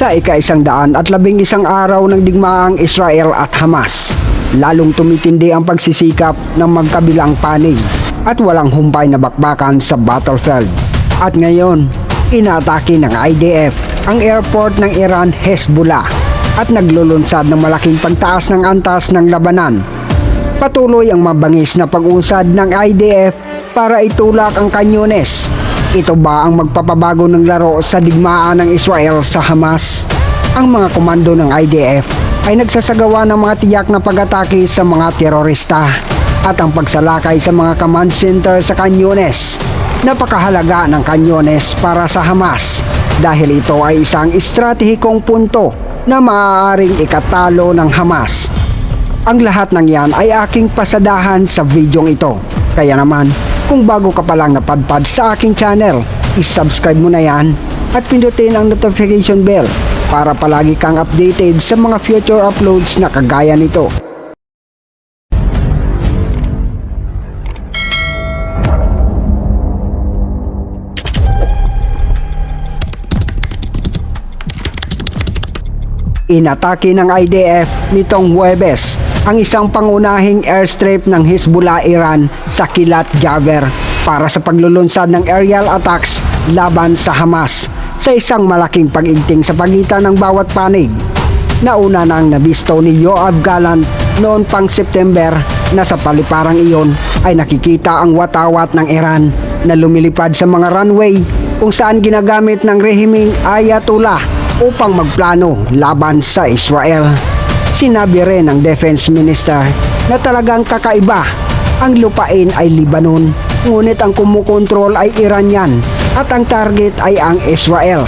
Sa ika-isang daan at labing isang araw ng digmaang Israel at Hamas, lalong tumitindi ang pagsisikap ng magkabilang panig at walang humpay na bakbakan sa battlefield. At ngayon, inatake ng IDF ang airport ng Iran Hezbollah at naglulunsad ng malaking pagtaas ng antas ng labanan. Patuloy ang mabangis na pag-usad ng IDF para itulak ang kanyones. Ito ba ang magpapabago ng laro sa digmaan ng Israel sa Hamas? Ang mga komando ng IDF ay nagsasagawa ng mga tiyak na pag-atake sa mga terorista at ang pagsalakay sa mga command center sa kanyones. Napakahalaga ng kanyones para sa Hamas dahil ito ay isang estratehikong punto na maaaring ikatalo ng Hamas ang lahat ng yan ay aking pasadahan sa videong ito. Kaya naman, kung bago ka pa lang napadpad sa aking channel, isubscribe mo na yan at pindutin ang notification bell para palagi kang updated sa mga future uploads na kagaya nito. Inatake ng IDF nitong Huwebes ang isang pangunahing airstrip ng Hezbollah Iran sa Kilat Javer para sa paglulunsad ng aerial attacks laban sa Hamas sa isang malaking pag-igting sa pagitan ng bawat panig. Nauna nang nabisto ni Yoav Gallant noon pang September na sa paliparang iyon ay nakikita ang watawat ng Iran na lumilipad sa mga runway kung saan ginagamit ng rehimeng Ayatollah upang magplano laban sa Israel. Sinabi rin ng Defense Minister na talagang kakaiba ang lupain ay Lebanon ngunit ang kumukontrol ay Iranian at ang target ay ang Israel.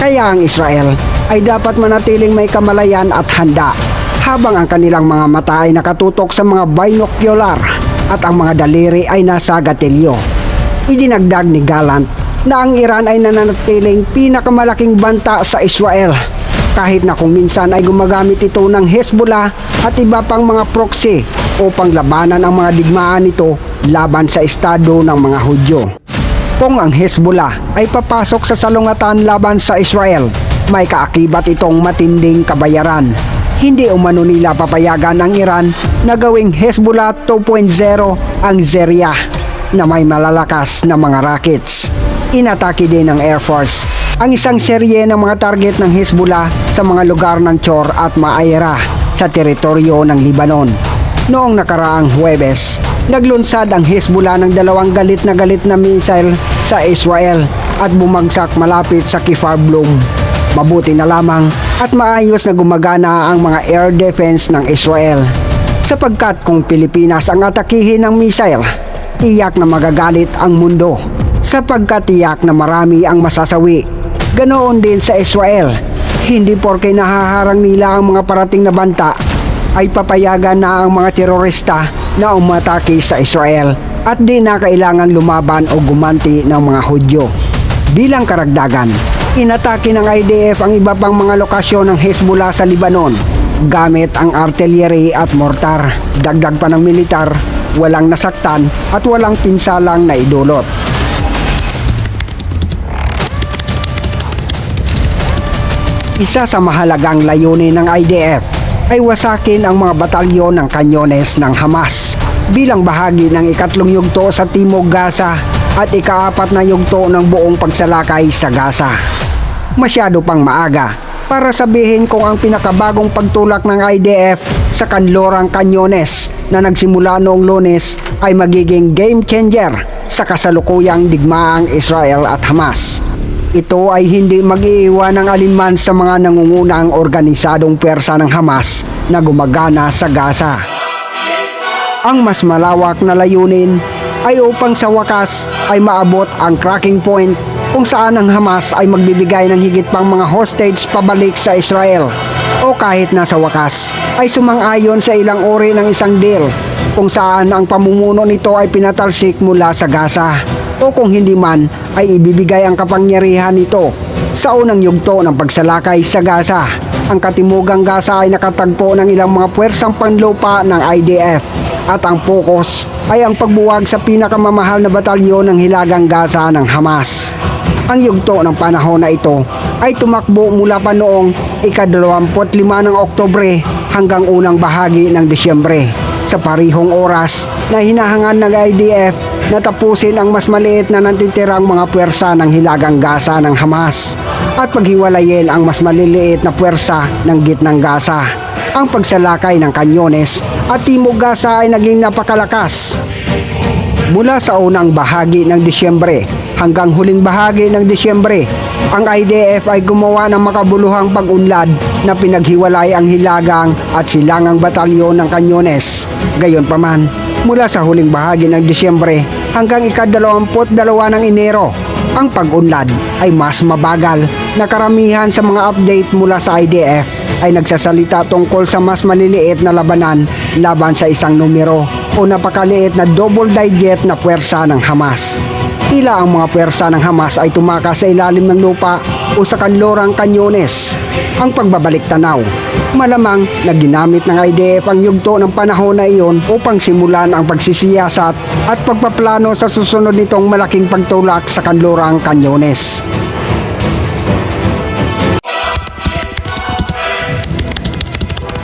Kaya ang Israel ay dapat manatiling may kamalayan at handa habang ang kanilang mga mata ay nakatutok sa mga binocular at ang mga daliri ay nasa gatilyo. Idinagdag ni Gallant na ang Iran ay nananatiling pinakamalaking banta sa Israel kahit na kung minsan ay gumagamit ito ng Hezbollah at iba pang mga proxy upang labanan ang mga digmaan nito laban sa estado ng mga Hudyo. Kung ang Hezbollah ay papasok sa salungatan laban sa Israel, may kaakibat itong matinding kabayaran. Hindi umano nila papayagan ang Iran na gawing Hezbollah 2.0 ang Zeria na may malalakas na mga rockets. Inatake din ng Air Force ang isang serye ng mga target ng Hezbollah sa mga lugar ng Chor at Maaira sa teritoryo ng Libanon. Noong nakaraang Huwebes, naglunsad ang Hezbollah ng dalawang galit na galit na missile sa Israel at bumagsak malapit sa Kfar Bloom. Mabuti na lamang at maayos na gumagana ang mga air defense ng Israel. Sapagkat kung Pilipinas ang atakihin ng missile, tiyak na magagalit ang mundo sapagkat tiyak na marami ang masasawi. Ganoon din sa Israel. Hindi porke nahaharang nila ang mga parating na banta ay papayagan na ang mga terorista na umatake sa Israel at di na kailangang lumaban o gumanti ng mga Hudyo. Bilang karagdagan, inatake ng IDF ang iba pang mga lokasyon ng Hezbollah sa Libanon gamit ang artillery at mortar. Dagdag pa ng militar, walang nasaktan at walang pinsalang na idulot. Isa sa mahalagang layunin ng IDF ay wasakin ang mga batalyon ng kanyones ng Hamas bilang bahagi ng ikatlong yugto sa Timog Gaza at ikaapat na yugto ng buong pagsalakay sa Gaza. Masyado pang maaga para sabihin kung ang pinakabagong pagtulak ng IDF sa kanlorang kanyones na nagsimula noong lunes ay magiging game changer sa kasalukuyang digmaang Israel at Hamas. Ito ay hindi mag-iiwan ng alinman sa mga nangungunang organisadong pwersa ng Hamas na gumagana sa Gaza. Ang mas malawak na layunin ay upang sa wakas ay maabot ang cracking point kung saan ang Hamas ay magbibigay ng higit pang mga hostage pabalik sa Israel o kahit na sa wakas ay sumang-ayon sa ilang uri ng isang deal kung saan ang pamumuno nito ay pinatalsik mula sa Gaza o kung hindi man ay ibibigay ang kapangyarihan nito sa unang yugto ng pagsalakay sa Gaza. Ang katimugang Gaza ay nakatagpo ng ilang mga puwersang panlupa ng IDF at ang focus ay ang pagbuwag sa pinakamamahal na batalyon ng Hilagang Gaza ng Hamas. Ang yugto ng panahon na ito ay tumakbo mula pa noong ika-25 ng Oktobre hanggang unang bahagi ng Disyembre sa parihong oras na hinahangad ng IDF na tapusin ang mas maliit na nantitirang mga puwersa ng Hilagang Gaza ng Hamas at paghiwalayin ang mas maliliit na puwersa ng gitnang Gaza. Ang pagsalakay ng kanyones at Timog Gaza ay naging napakalakas Mula sa unang bahagi ng Disyembre hanggang huling bahagi ng Disyembre, ang IDF ay gumawa ng makabuluhang pag-unlad na pinaghiwalay ang hilagang at silangang batalyon ng Kanyones. Gayonpaman, mula sa huling bahagi ng Disyembre hanggang ika-22 ng Enero, ang pag-unlad ay mas mabagal na karamihan sa mga update mula sa IDF ay nagsasalita tungkol sa mas maliliit na labanan laban sa isang numero o napakaliit na double digit na puwersa ng Hamas. Tila ang mga puwersa ng Hamas ay tumakas sa ilalim ng lupa o sa kanlorang kanyones. Ang pagbabalik tanaw, malamang na ginamit ng IDF ang yugto ng panahon na iyon upang simulan ang pagsisiyasat at pagpaplano sa susunod nitong malaking pagtulak sa kanlorang kanyones.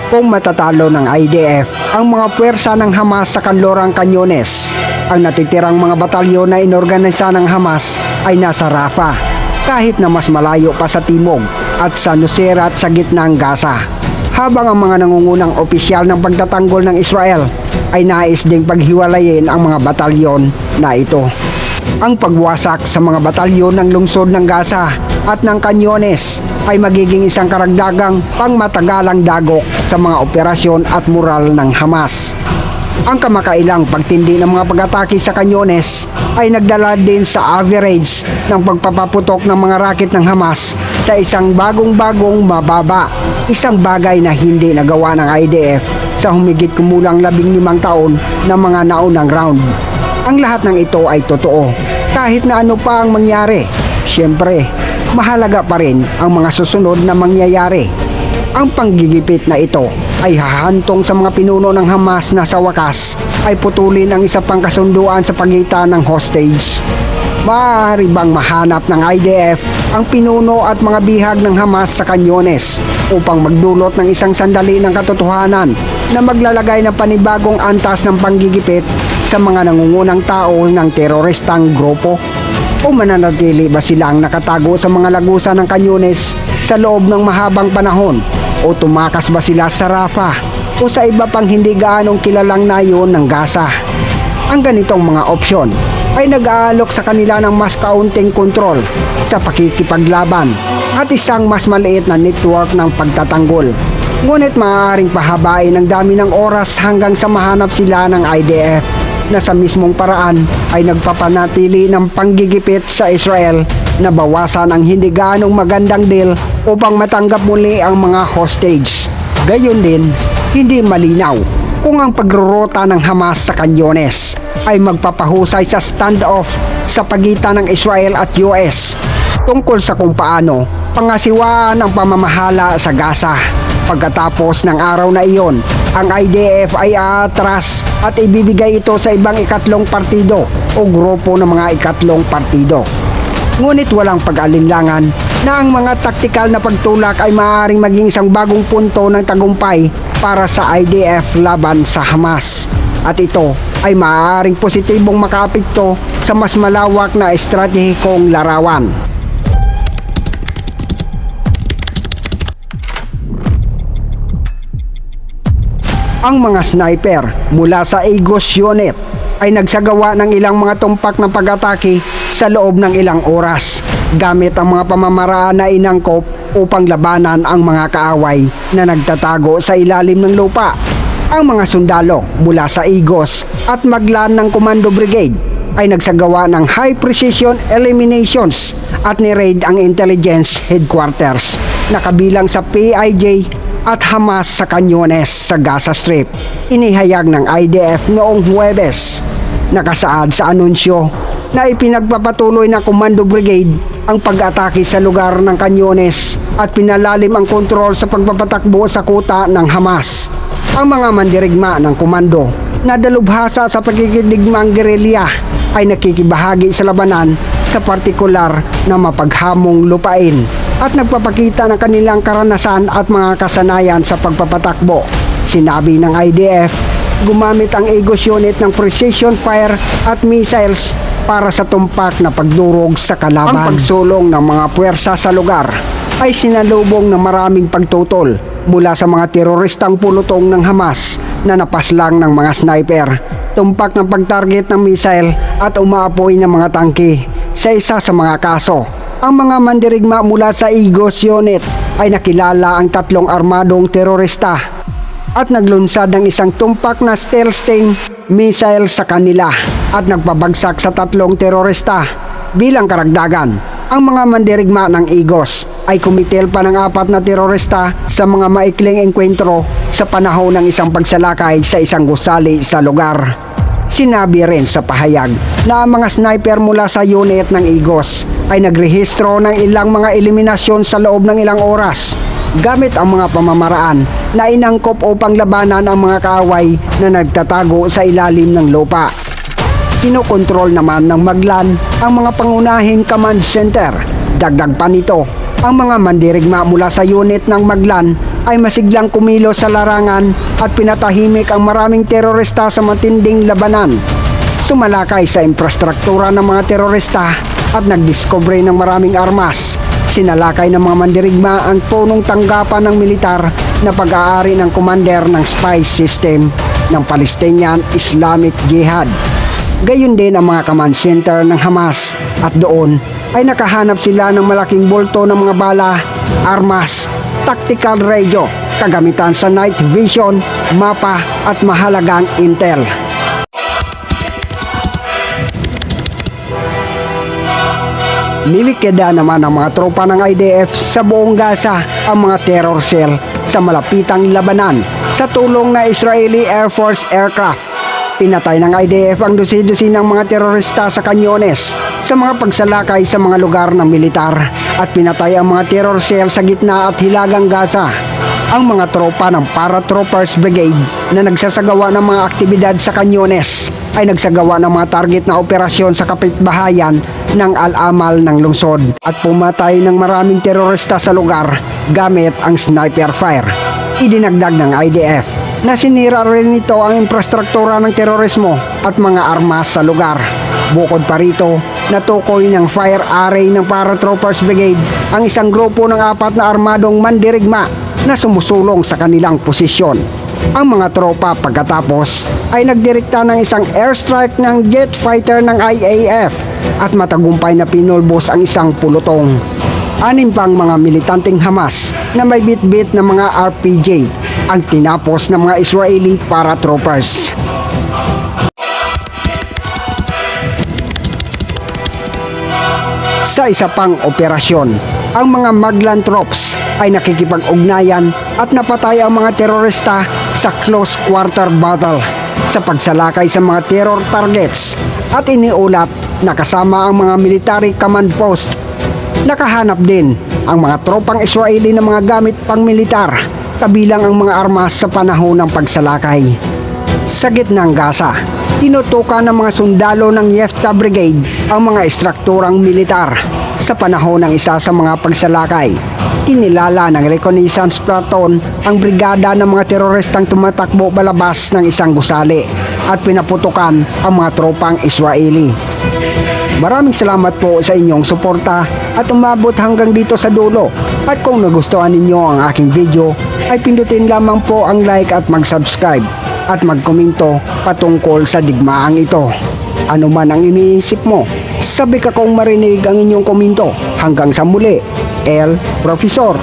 kung matatalo ng IDF ang mga puwersa ng Hamas sa kanlorang kanyones. Ang natitirang mga batalyon na inorganisa ng Hamas ay nasa Rafah, kahit na mas malayo pa sa timog at sa Nuseirat sa gitnang Gaza. Habang ang mga nangungunang opisyal ng pagtatanggol ng Israel ay nais ding paghiwalayin ang mga batalyon na ito. Ang pagwasak sa mga batalyon ng lungsod ng Gaza at ng Kanyones ay magiging isang karagdagang pangmatagalang dagok sa mga operasyon at moral ng Hamas. Ang kamakailang pagtindi ng mga pag-atake sa Kanyones ay nagdala din sa average ng pagpapaputok ng mga raket ng Hamas sa isang bagong-bagong mababa. Isang bagay na hindi nagawa ng IDF sa humigit kumulang labing limang taon ng mga naunang round. Ang lahat ng ito ay totoo. Kahit na ano pa ang mangyari, siyempre, mahalaga pa rin ang mga susunod na mangyayari. Ang panggigipit na ito ay hahantong sa mga pinuno ng Hamas na sa wakas ay putulin ang isa pang kasunduan sa pagitan ng hostage. Maaari bang mahanap ng IDF ang pinuno at mga bihag ng Hamas sa kanyones upang magdulot ng isang sandali ng katotohanan na maglalagay ng panibagong antas ng panggigipit sa mga nangungunang tao ng teroristang grupo? O mananatili ba silang nakatago sa mga lagusan ng kanyones sa loob ng mahabang panahon? O tumakas ba sila sa Rafah o sa iba pang hindi gaanong kilalang nayon ng Gaza? Ang ganitong mga opsyon ay nag-aalok sa kanila ng mas kaunting kontrol sa pakikipaglaban at isang mas maliit na network ng pagtatanggol. Ngunit maaaring pahabain ang dami ng oras hanggang sa mahanap sila ng IDF na sa mismong paraan ay nagpapanatili ng panggigipit sa Israel na bawasan ang hindi ganong magandang deal upang matanggap muli ang mga hostage. Gayon din, hindi malinaw kung ang pagrorota ng Hamas sa Kanyones ay magpapahusay sa standoff sa pagitan ng Israel at US tungkol sa kung paano pangasiwaan ang pamamahala sa Gaza. Pagkatapos ng araw na iyon, ang IDF ay aatras at ibibigay ito sa ibang ikatlong partido o grupo ng mga ikatlong partido. Ngunit walang pag-alinlangan na ang mga taktikal na pagtulak ay maaaring maging isang bagong punto ng tagumpay para sa IDF laban sa Hamas. At ito ay maaaring positibong makaapekto sa mas malawak na estratehikong larawan. Ang mga sniper mula sa Agos Unit ay nagsagawa ng ilang mga tumpak na pag-atake sa loob ng ilang oras gamit ang mga pamamaraan na inangkop upang labanan ang mga kaaway na nagtatago sa ilalim ng lupa. Ang mga sundalo mula sa Igos at maglan ng Commando Brigade ay nagsagawa ng high precision eliminations at ni-raid ang intelligence headquarters na kabilang sa PIJ at Hamas sa Canyones sa Gaza Strip. Inihayag ng IDF noong Huwebes. Nakasaad sa anunsyo na ipinagpapatuloy ng Commando Brigade ang pag-atake sa lugar ng Canyones at pinalalim ang kontrol sa pagpapatakbo sa kuta ng Hamas. Ang mga mandirigma ng komando na dalubhasa sa pagkikidigmang gerilya ay nakikibahagi sa labanan sa partikular na mapaghamong lupain at nagpapakita ng kanilang karanasan at mga kasanayan sa pagpapatakbo. Sinabi ng IDF, gumamit ang Aegis unit ng precision fire at missiles para sa tumpak na pagdurog sa kalaban. Ang pagsulong ng mga puwersa sa lugar ay sinalubong ng maraming pagtutol mula sa mga teroristang pulutong ng Hamas na napaslang ng mga sniper, tumpak ng pagtarget ng missile at umaapoy ng mga tangke sa isa sa mga kaso. Ang mga mandirigma mula sa Igos Unit ay nakilala ang tatlong armadong terorista at naglunsad ng isang tumpak na stealth missile sa kanila at nagpabagsak sa tatlong terorista. Bilang karagdagan, ang mga mandirigma ng Igos ay kumitil pa ng apat na terorista sa mga maikling engkwentro sa panahon ng isang pagsalakay sa isang gusali sa lugar. Sinabi rin sa pahayag na ang mga sniper mula sa unit ng Igos ay nagrehistro ng ilang mga eliminasyon sa loob ng ilang oras gamit ang mga pamamaraan na inangkop upang labanan ang mga kaaway na nagtatago sa ilalim ng lupa. Kinokontrol naman ng Maglan ang mga pangunahing command center. Dagdag pa nito, ang mga mandirigma mula sa unit ng Maglan ay masiglang kumilo sa larangan at pinatahimik ang maraming terorista sa matinding labanan. Sumalakay sa infrastruktura ng mga terorista at nagdiskubre ng maraming armas. Sinalakay ng mga mandirigma ang punong tanggapan ng militar na pag-aari ng commander ng spy system ng Palestinian Islamic Jihad. Gayun din ang mga command center ng Hamas at doon ay nakahanap sila ng malaking bolto ng mga bala, armas, tactical radio, kagamitan sa night vision, mapa at mahalagang intel. Nilikida naman ng mga tropa ng IDF sa buong Gaza ang mga terror cell sa malapitang labanan sa tulong na Israeli Air Force aircraft. Pinatay ng IDF ang dusi-dusi ng mga terorista sa kanyones sa mga pagsalakay sa mga lugar ng militar at pinatay ang mga terror cell sa gitna at hilagang Gaza. Ang mga tropa ng Paratroopers Brigade na nagsasagawa ng mga aktibidad sa kanyones ay nagsagawa ng mga target na operasyon sa kapitbahayan ng Al-Amal ng lungsod at pumatay ng maraming terorista sa lugar gamit ang sniper fire. Idinagdag ng IDF na sinira rin nito ang infrastruktura ng terorismo at mga armas sa lugar. Bukod pa rito, natukoy ng fire array ng Paratroopers Brigade ang isang grupo ng apat na armadong mandirigma na sumusulong sa kanilang posisyon. Ang mga tropa pagkatapos ay nagdirekta ng isang airstrike ng jet fighter ng IAF at matagumpay na pinulbos ang isang pulutong. Anim pang mga militanteng Hamas na may bit-bit na mga RPG ang tinapos ng mga Israeli paratroopers. Sa isa pang operasyon, ang mga Maglan troops ay nakikipag-ugnayan at napatay ang mga terorista sa close quarter battle sa pagsalakay sa mga terror targets at iniulat na kasama ang mga military command post. Nakahanap din ang mga tropang Israeli ng mga gamit pang militar kabilang ang mga armas sa panahon ng pagsalakay. Sa gitnang Gaza, tinutukan ng mga sundalo ng Yefta Brigade ang mga estrukturang militar sa panahon ng isa sa mga pagsalakay. Kinilala ng Reconnaissance Platoon ang brigada ng mga teroristang tumatakbo palabas ng isang gusali at pinaputukan ang mga tropang Israeli. Maraming salamat po sa inyong suporta at umabot hanggang dito sa dulo. At kung nagustuhan ninyo ang aking video, ay pindutin lamang po ang like at mag-subscribe at magkomento patungkol sa digmaang ito. Ano man ang iniisip mo, sabi ka kong marinig ang inyong komento. Hanggang sa muli, El Profesor.